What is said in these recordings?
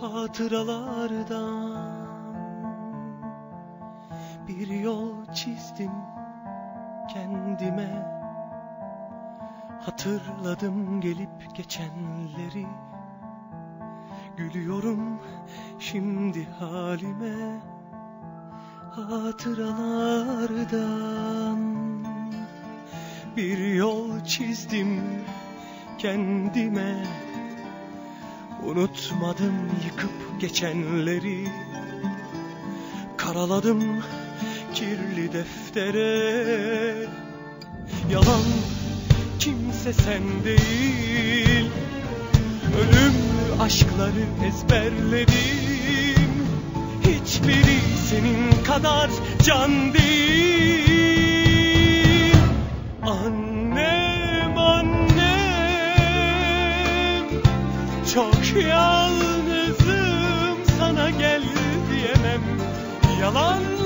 hatıralardan bir yol çizdim kendime. Hatırladım gelip geçenleri. Gülüyorum şimdi halime. Hatıralardan bir yol çizdim kendime Unutmadım yıkıp geçenleri. Karaladım kirli deftere. Yalan kimse sen değil. Ölümlü aşkları ezberledim. Hiçbiri senin kadar can değil yalnızım sana gel diyemem. Yalanlardan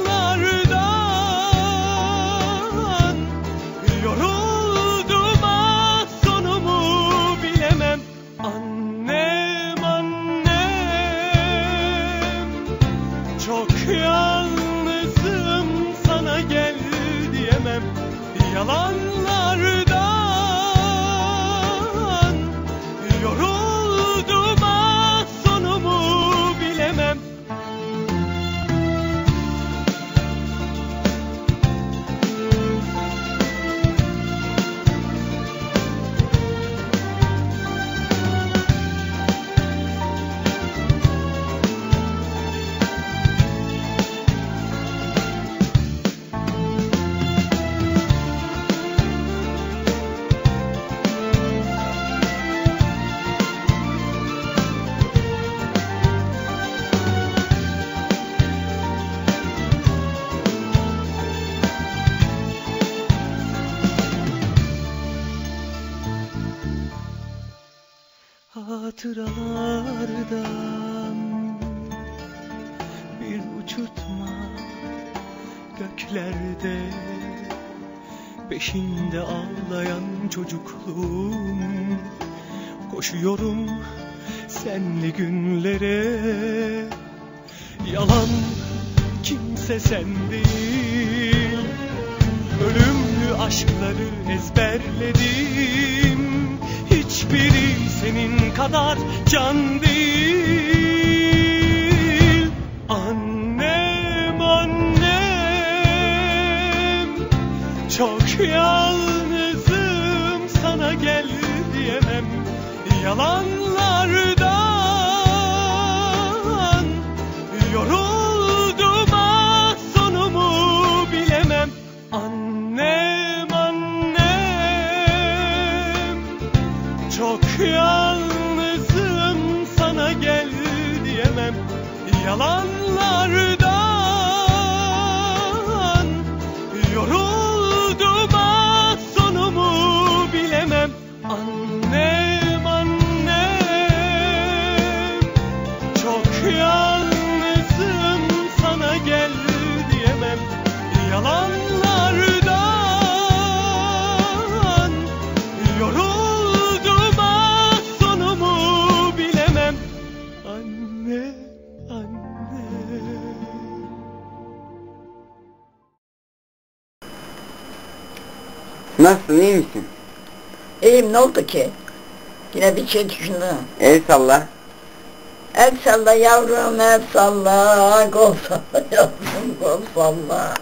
Hatıralardan bir uçurtma göklerde Peşinde ağlayan çocukluğum. Koşuyorum senli günlere Yalan kimse sen değil Ölümlü aşkları ezberledim Hiçbiri senin kadar can değil. Annem annem Çok yalnızım sana gel diyemem. Yalanlardan Yalanlardan Nasılsın iyi misin? İyiyim ne oldu ki? Yine bir şey düşündüm. El salla. El salla yavrum el salla, gol salla yavrum gol salla.